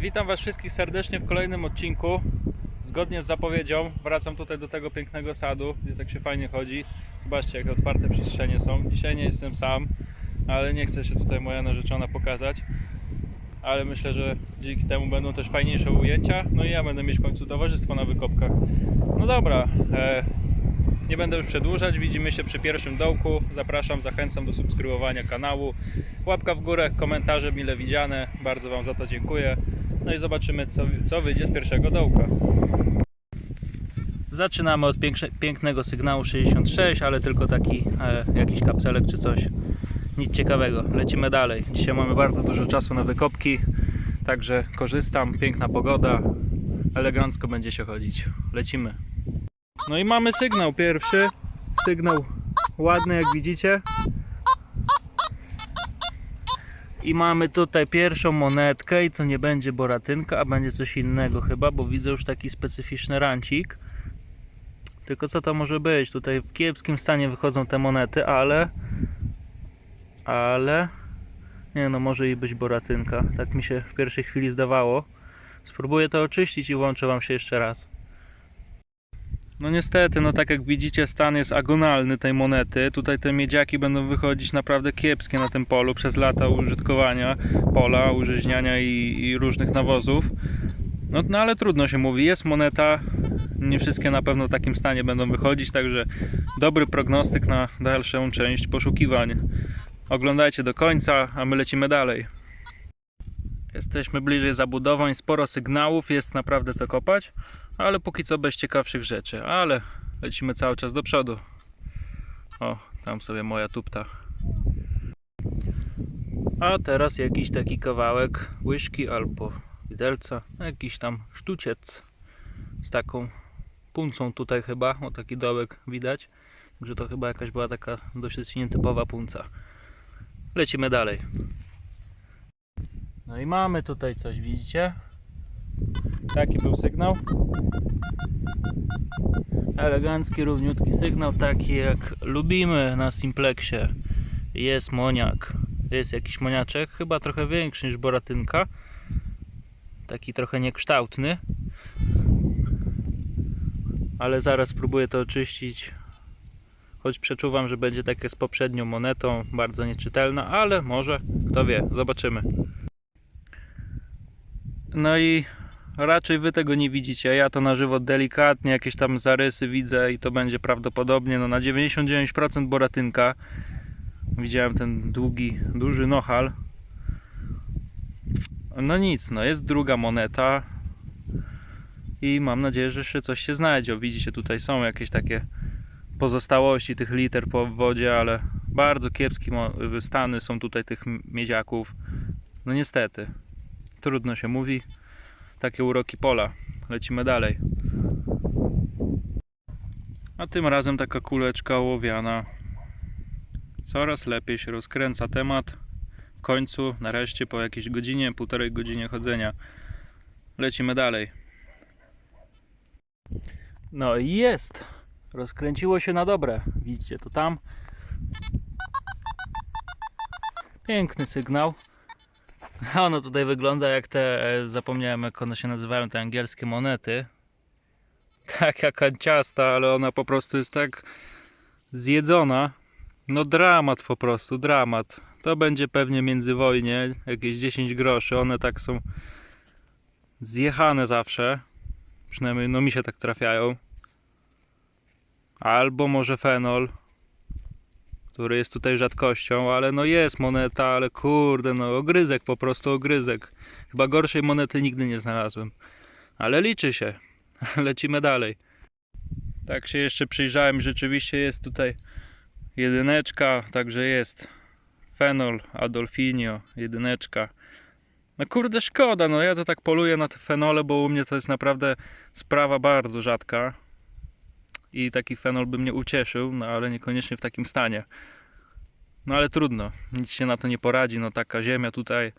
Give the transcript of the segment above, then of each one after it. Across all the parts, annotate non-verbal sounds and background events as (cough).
Witam Was wszystkich serdecznie w kolejnym odcinku. Zgodnie z zapowiedzią wracam tutaj do tego pięknego sadu, gdzie tak się fajnie chodzi. Zobaczcie, jakie otwarte przestrzenie są. Dzisiaj nie jestem sam, ale nie chce się tutaj moja narzeczona pokazać. Ale myślę, że dzięki temu będą też fajniejsze ujęcia. No i ja będę mieć w końcu towarzystwo na wykopkach. No dobra, e, nie będę już przedłużać. Widzimy się przy pierwszym dołku. Zapraszam, zachęcam do subskrybowania kanału. Łapka w górę, komentarze mile widziane. Bardzo Wam za to dziękuję. No i zobaczymy, co, co wyjdzie z pierwszego dołka. Zaczynamy od pięknego sygnału 66, ale tylko taki e, jakiś kapselek czy coś. Nic ciekawego. Lecimy dalej. Dzisiaj mamy bardzo dużo czasu na wykopki, także korzystam. Piękna pogoda. Elegancko będzie się chodzić. Lecimy. No i mamy sygnał pierwszy. Sygnał ładny, jak widzicie. I mamy tutaj pierwszą monetkę i to nie będzie boratynka, a będzie coś innego chyba, bo widzę już taki specyficzny rancik. Tylko co to może być? Tutaj w kiepskim stanie wychodzą te monety, ale... Ale... Nie no, może i być boratynka. Tak mi się w pierwszej chwili zdawało. Spróbuję to oczyścić i włączę Wam się jeszcze raz. No niestety, no tak jak widzicie, stan jest agonalny tej monety. Tutaj te miedziaki będą wychodzić naprawdę kiepskie na tym polu przez lata użytkowania pola, użyźniania i, i różnych nawozów. No, no ale trudno się mówi, jest moneta. Nie wszystkie na pewno w takim stanie będą wychodzić, także dobry prognostyk na dalszą część poszukiwań. Oglądajcie do końca, a my lecimy dalej. Jesteśmy bliżej zabudowań, sporo sygnałów, jest naprawdę co kopać ale póki co bez ciekawszych rzeczy, ale lecimy cały czas do przodu. O, tam sobie moja tupta. A teraz jakiś taki kawałek łyżki albo widelca, jakiś tam sztuciec z taką puncą tutaj chyba, o taki dołek widać, że to chyba jakaś była taka dosyć nietypowa punca. Lecimy dalej. No i mamy tutaj coś, widzicie? Taki był sygnał. Elegancki, równiutki sygnał, taki jak lubimy na Simplexie. Jest moniak. Jest jakiś moniaczek, chyba trochę większy niż boratynka. Taki trochę niekształtny. Ale zaraz spróbuję to oczyścić. Choć przeczuwam, że będzie takie z poprzednią monetą, bardzo nieczytelna, ale może, kto wie, zobaczymy. No i raczej wy tego nie widzicie. Ja to na żywo delikatnie, jakieś tam zarysy widzę i to będzie prawdopodobnie no, na 99% boratynka. Widziałem ten długi, duży nohal. No nic, no jest druga moneta. I mam nadzieję, że jeszcze coś się znajdzie. Widzicie, tutaj są jakieś takie pozostałości tych liter po wodzie, ale bardzo kiepskie stany są tutaj tych miedziaków. No niestety, trudno się mówi takie uroki pola. Lecimy dalej. A tym razem taka kuleczka ołowiana. Coraz lepiej się rozkręca temat. W końcu, nareszcie, po jakiejś godzinie, półtorej godzinie chodzenia. Lecimy dalej. No i jest! Rozkręciło się na dobre. Widzicie to tam? Piękny sygnał. A (laughs) ono tutaj wygląda jak te, e, zapomniałem jak one się nazywają, te angielskie monety. Tak jak kanciasta, ale ona po prostu jest tak zjedzona. No dramat po prostu, dramat. To będzie pewnie międzywojnie, jakieś 10 groszy. One tak są zjechane zawsze. Przynajmniej no mi się tak trafiają. Albo może fenol który jest tutaj rzadkością, ale no jest moneta, ale kurde, no ogryzek, po prostu ogryzek. Chyba gorszej monety nigdy nie znalazłem. Ale liczy się. (laughs) Lecimy dalej. Tak się jeszcze przyjrzałem, rzeczywiście jest tutaj jedyneczka, także jest fenol, Adolfinio, jedyneczka. No kurde, szkoda, no ja to tak poluję na te fenole, bo u mnie to jest naprawdę sprawa bardzo rzadka i taki fenol by mnie ucieszył, no ale niekoniecznie w takim stanie. No ale trudno, nic się na to nie poradzi, no taka ziemia tutaj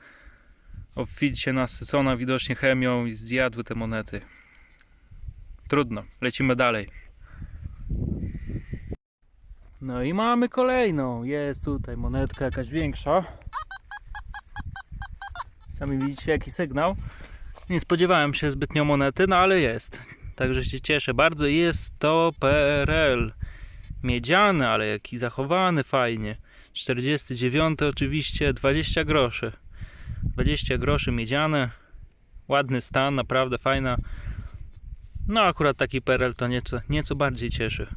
obficie nasycona widocznie chemią i zjadły te monety. Trudno, lecimy dalej. No i mamy kolejną, jest tutaj monetka jakaś większa. Sami widzicie jaki sygnał. Nie spodziewałem się zbytnio monety, no ale jest. Także się cieszę bardzo. Jest to PRL. Miedziany, ale jaki zachowany fajnie. 49 oczywiście, 20 groszy. 20 groszy miedziane. Ładny stan, naprawdę fajna. No akurat taki PRL to nieco, nieco bardziej cieszy.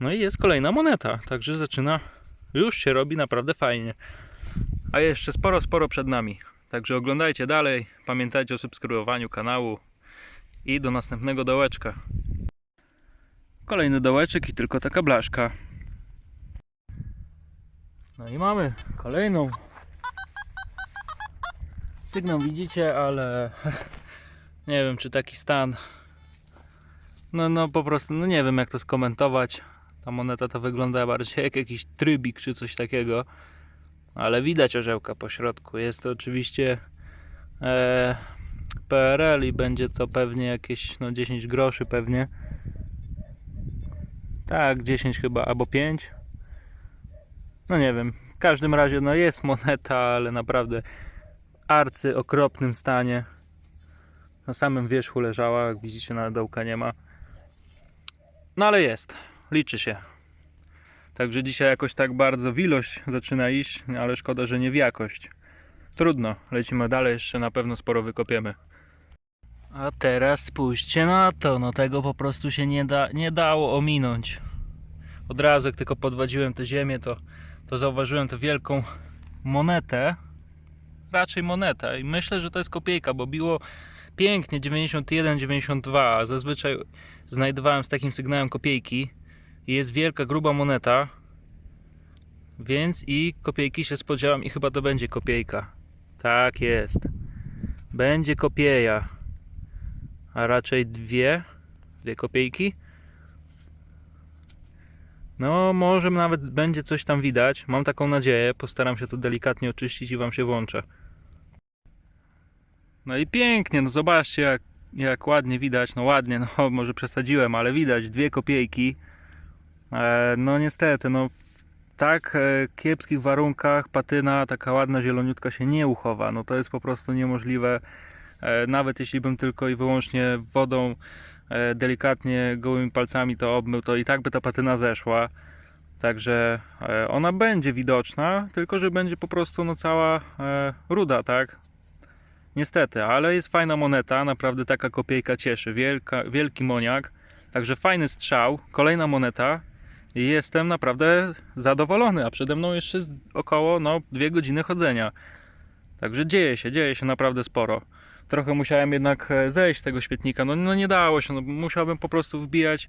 No i jest kolejna moneta, także zaczyna, już się robi naprawdę fajnie. A jeszcze sporo, sporo przed nami. Także oglądajcie dalej, pamiętajcie o subskrybowaniu kanału i do następnego dołeczka. Kolejny dołeczek i tylko taka blaszka. No i mamy kolejną. Sygnał widzicie, ale (laughs) nie wiem czy taki stan. No, no po prostu, no nie wiem jak to skomentować. Ta moneta to wygląda bardziej jak jakiś trybik czy coś takiego. Ale widać orzełka po środku. Jest to oczywiście e, PRL i będzie to pewnie jakieś no 10 groszy pewnie. Tak, 10 chyba, albo 5. No nie wiem. W każdym razie no jest moneta, ale naprawdę arcy okropnym stanie. Na samym wierzchu leżała, jak widzicie na dołka nie ma. No ale jest, liczy się. Także dzisiaj jakoś tak bardzo w ilość zaczyna iść, ale szkoda, że nie w jakość. Trudno, lecimy dalej, jeszcze na pewno sporo wykopiemy. A teraz spójrzcie na to, no tego po prostu się nie, da, nie dało ominąć. Od razu jak tylko podwadziłem tę ziemię, to, to zauważyłem tę wielką monetę. Raczej monetę i myślę, że to jest kopiejka, bo biło pięknie 91, 92, a zazwyczaj znajdowałem z takim sygnałem kopiejki jest wielka, gruba moneta więc i kopiejki się spodziewam i chyba to będzie kopiejka tak jest. Będzie kopieja. A raczej dwie? Dwie kopiejki? No może nawet będzie coś tam widać. Mam taką nadzieję. Postaram się to delikatnie oczyścić i wam się włączę. No i pięknie, no zobaczcie jak, jak ładnie widać, no ładnie, no (laughs) może przesadziłem, ale widać. Dwie kopiejki. E, no niestety, no tak e, kiepskich warunkach patyna, taka ładna zieloniutka się nie uchowa. No to jest po prostu niemożliwe. E, nawet jeśli bym tylko i wyłącznie wodą e, delikatnie gołymi palcami to obmył, to i tak by ta patyna zeszła. Także ona będzie widoczna, tylko że będzie po prostu no cała ruda, tak? Niestety, ale jest fajna moneta, naprawdę taka kopiejka cieszy. Wielka, wielki moniak, także fajny strzał. Kolejna moneta i jestem naprawdę zadowolony, a przede mną jeszcze z- około no, dwie godziny chodzenia. Także dzieje się, dzieje się naprawdę sporo. Trochę musiałem jednak e, zejść tego świetnika, no, no nie dało się, no, musiałbym po prostu wbijać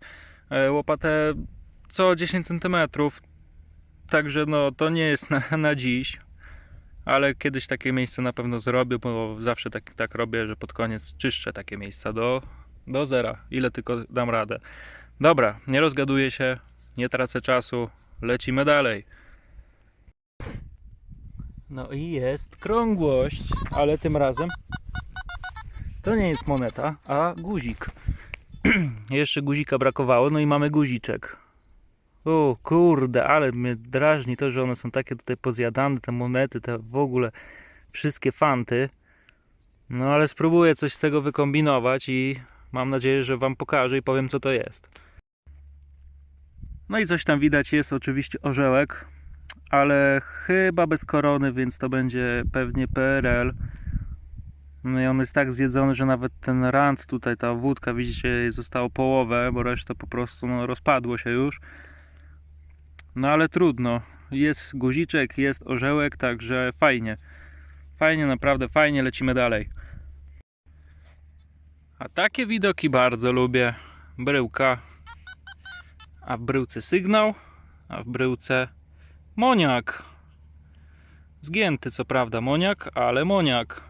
e, łopatę co 10 cm. Także no to nie jest na, (laughs) na dziś ale kiedyś takie miejsce na pewno zrobię, bo zawsze tak, tak robię, że pod koniec czyszczę takie miejsca do, do zera, ile tylko dam radę. Dobra, nie rozgaduję się, nie tracę czasu, lecimy dalej. No i jest krągłość, ale tym razem to nie jest moneta, a guzik. (clears throat) Jeszcze guzika brakowało, no i mamy guziczek. O kurde, ale mnie drażni to, że one są takie tutaj pozjadane, te monety, te w ogóle wszystkie fanty. No ale spróbuję coś z tego wykombinować i mam nadzieję, że Wam pokażę i powiem co to jest. No i coś tam widać, jest oczywiście orzełek, ale chyba bez korony, więc to będzie pewnie PRL. No i on jest tak zjedzony, że nawet ten rand tutaj, ta wódka, widzicie, zostało połowę, bo reszta po prostu no, rozpadło się już. No ale trudno. Jest guziczek, jest orzełek, także fajnie. Fajnie, naprawdę fajnie, lecimy dalej. A takie widoki bardzo lubię. Bryłka. A w bryłce sygnał, a w bryłce moniak. Zgięty co prawda moniak, ale moniak.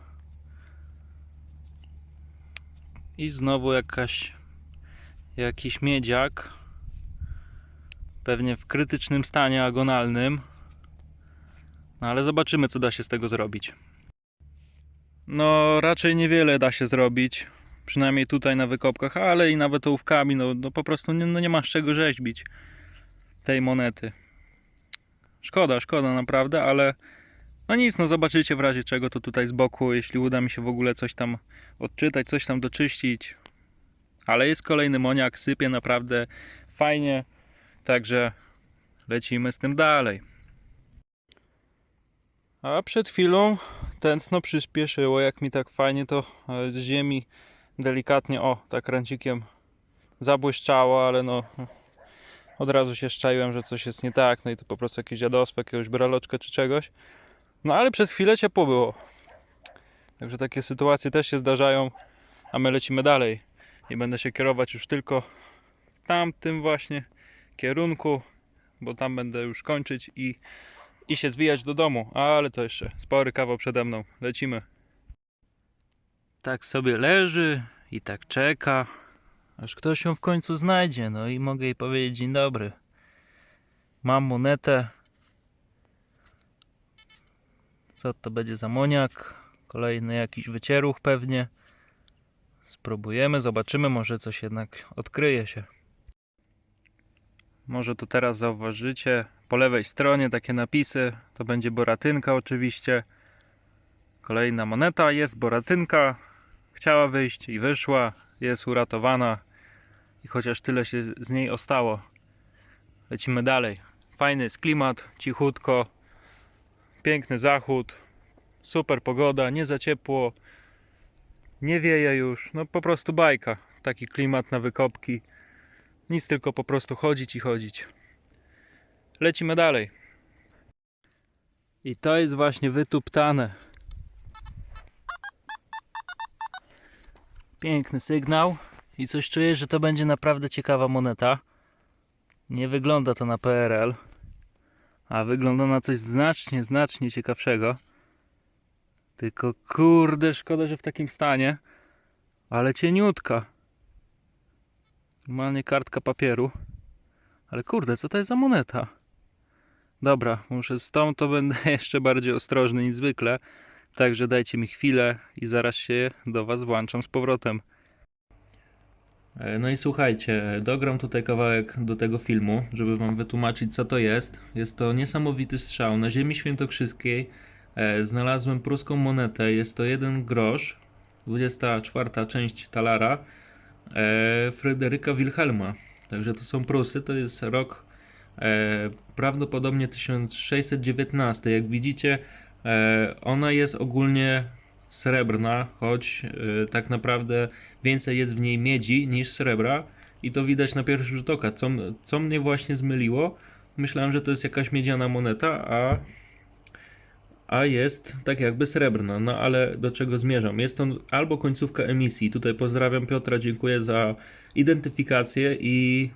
I znowu jakaś jakiś miedziak pewnie w krytycznym stanie agonalnym. No ale zobaczymy, co da się z tego zrobić. No, raczej niewiele da się zrobić. Przynajmniej tutaj na wykopkach, ale i nawet ołówkami. No, no po prostu nie, no nie masz czego rzeźbić tej monety. Szkoda, szkoda naprawdę, ale No nic, no zobaczycie w razie czego to tutaj z boku, jeśli uda mi się w ogóle coś tam odczytać, coś tam doczyścić. Ale jest kolejny moniak, sypie naprawdę fajnie, także lecimy z tym dalej. A przed chwilą tętno przyspieszyło, jak mi tak fajnie to e, z ziemi delikatnie, o, tak ręcikiem zabłyszczało, ale no od razu się szczaiłem, że coś jest nie tak, no i to po prostu jakieś dziadostwo, jakiegoś braloczka czy czegoś. No ale przez chwilę ciepło było. Także takie sytuacje też się zdarzają, a my lecimy dalej. I będę się kierować już tylko w tamtym właśnie kierunku, bo tam będę już kończyć i, i się zwijać do domu. Ale to jeszcze spory kawał przede mną. Lecimy. Tak sobie leży i tak czeka, aż ktoś ją w końcu znajdzie. No i mogę jej powiedzieć dzień dobry. Mam monetę. Co to będzie za moniak? Kolejny jakiś wycieruch pewnie. Spróbujemy, zobaczymy, może coś jednak odkryje się. Może to teraz zauważycie. Po lewej stronie takie napisy. To będzie boratynka oczywiście. Kolejna moneta. Jest boratynka. Chciała wyjść i wyszła. Jest uratowana. I chociaż tyle się z niej ostało. Lecimy dalej. Fajny jest klimat, cichutko. Piękny zachód. Super pogoda, nie za ciepło. Nie wieje już. No po prostu bajka. Taki klimat na wykopki. Nic tylko po prostu chodzić i chodzić. Lecimy dalej. I to jest właśnie wytuptane. Piękny sygnał. I coś czuję, że to będzie naprawdę ciekawa moneta. Nie wygląda to na PRL, a wygląda na coś znacznie, znacznie ciekawszego. Tylko kurde, szkoda, że w takim stanie. Ale cieniutka. Normalnie kartka papieru. Ale kurde, co to jest za moneta? Dobra, muszę z tą to będę (laughs) jeszcze bardziej ostrożny niż zwykle. Także dajcie mi chwilę i zaraz się do Was włączam z powrotem. E, No i słuchajcie, dogram tutaj kawałek do tego filmu, żeby wam wytłumaczyć co to jest. Jest to niesamowity strzał. Na ziemi świętokrzyskiej e, znalazłem pruską monetę. Jest to jeden grosz, 24 część talara e, Fryderyka Wilhelma. Także to są Prusy, to jest rok prawdopodobnie 1619. Jak widzicie, ona jest ogólnie srebrna, choć e, tak naprawdę więcej jest w niej miedzi niż srebra i to widać na pierwszy rzut oka, co, co mnie właśnie zmyliło. Myślałem, że to jest jakaś miedziana moneta, a, a jest tak jakby srebrna. No ale do czego zmierzam? Jest to albo końcówka emisji. Tutaj pozdrawiam Piotra, dziękuję za identyfikację i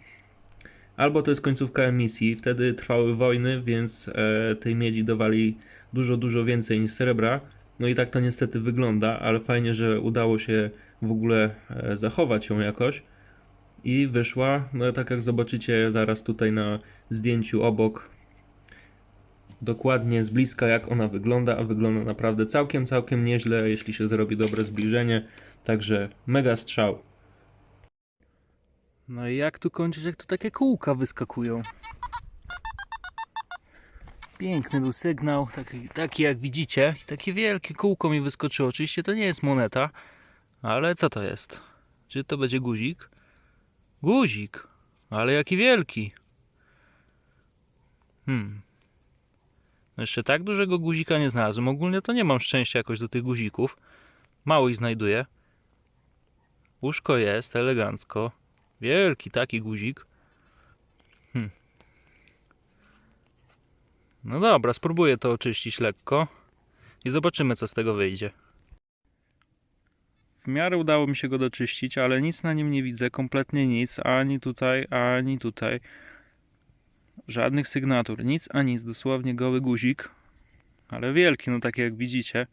albo to jest końcówka emisji. Wtedy trwały wojny, więc e, tej miedzi dawali dużo, dużo więcej niż srebra. No i tak to niestety wygląda, ale fajnie, że udało się w ogóle e, zachować ją jakoś. I wyszła, no tak jak zobaczycie zaraz tutaj na zdjęciu obok, dokładnie z bliska jak ona wygląda, a wygląda naprawdę całkiem, całkiem nieźle, jeśli się zrobi dobre zbliżenie. Także mega strzał. No i jak tu kończyć, jak tu takie kółka wyskakują? Piękny był sygnał, taki, taki jak widzicie. Takie wielkie kółko mi wyskoczyło. Oczywiście to nie jest moneta, ale co to jest? Czy to będzie guzik? Guzik, ale jaki wielki. Hmm. No Jeszcze tak dużego guzika nie znalazłem. Ogólnie to nie mam szczęścia jakoś do tych guzików. Mało ich znajduję. Łóżko jest, elegancko. Wielki taki guzik. Hmm. No dobra, spróbuję to oczyścić lekko i zobaczymy, co z tego wyjdzie. W miarę udało mi się go doczyścić, ale nic na nim nie widzę, kompletnie nic, ani tutaj, ani tutaj. Żadnych sygnatur, nic a nic, dosłownie goły guzik, ale wielki, no taki jak widzicie.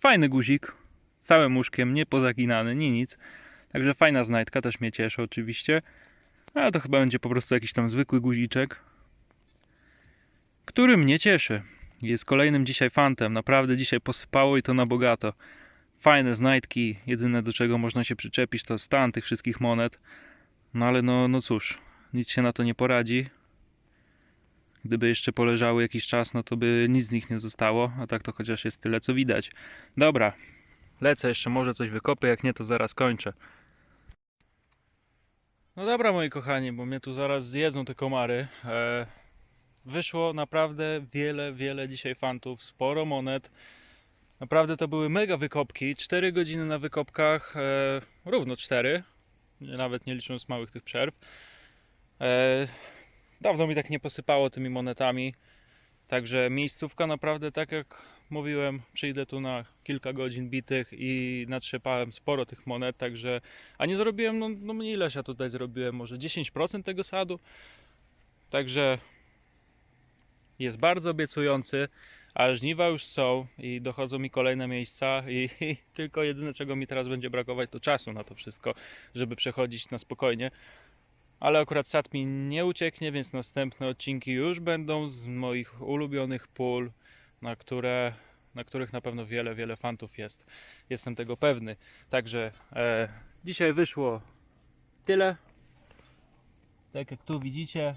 Fajny guzik, całym łóżkiem, nie pozaginany, nie nic. Także fajna znajdka, też mnie cieszy oczywiście. Ale to chyba będzie po prostu jakiś tam zwykły guziczek który mnie cieszy. Jest kolejnym dzisiaj fantem. Naprawdę dzisiaj posypało i to na bogato. Fajne znajdki. Jedyne do czego można się przyczepić to stan tych wszystkich monet. No ale no, no cóż, nic się na to nie poradzi. Gdyby jeszcze poleżały jakiś czas, no to by nic z nich nie zostało, a tak to chociaż jest tyle co widać. Dobra, lecę jeszcze, może coś wykopię, jak nie to zaraz kończę. No dobra moi kochani, bo mnie tu zaraz zjedzą te komary. E, wyszło naprawdę wiele, wiele dzisiaj fantów, sporo monet. Naprawdę to były mega wykopki, 4 godziny na wykopkach, e, równo 4, nawet nie licząc małych tych przerw. E, dawno mi tak nie posypało tymi monetami, także miejscówka naprawdę tak jak mówiłem, przyjdę tu na kilka godzin bitych i natrzepałem sporo tych monet, także, a nie zrobiłem, no, no ileś ja tutaj zrobiłem, może 10% tego sadu, także jest bardzo obiecujący, a żniwa już są i dochodzą mi kolejne miejsca i, i tylko jedyne czego mi teraz będzie brakować to czasu na to wszystko, żeby przechodzić na spokojnie. Ale akurat sad mi nie ucieknie, więc następne odcinki już będą z moich ulubionych pól, na, które, na których na pewno wiele, wiele fantów jest. Jestem tego pewny. Także e, dzisiaj wyszło tyle. Tak jak tu widzicie,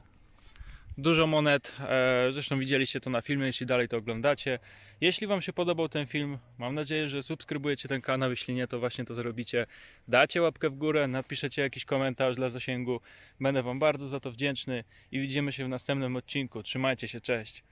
dużo monet. E, zresztą widzieliście to na filmie, jeśli dalej to oglądacie. Jeśli Wam się podobał ten film, mam nadzieję, że subskrybujecie ten kanał. Jeśli nie, to właśnie to zrobicie. Dacie łapkę w górę, napiszecie jakiś komentarz dla zasięgu. Będę Wam bardzo za to wdzięczny i widzimy się w następnym odcinku. Trzymajcie się, cześć.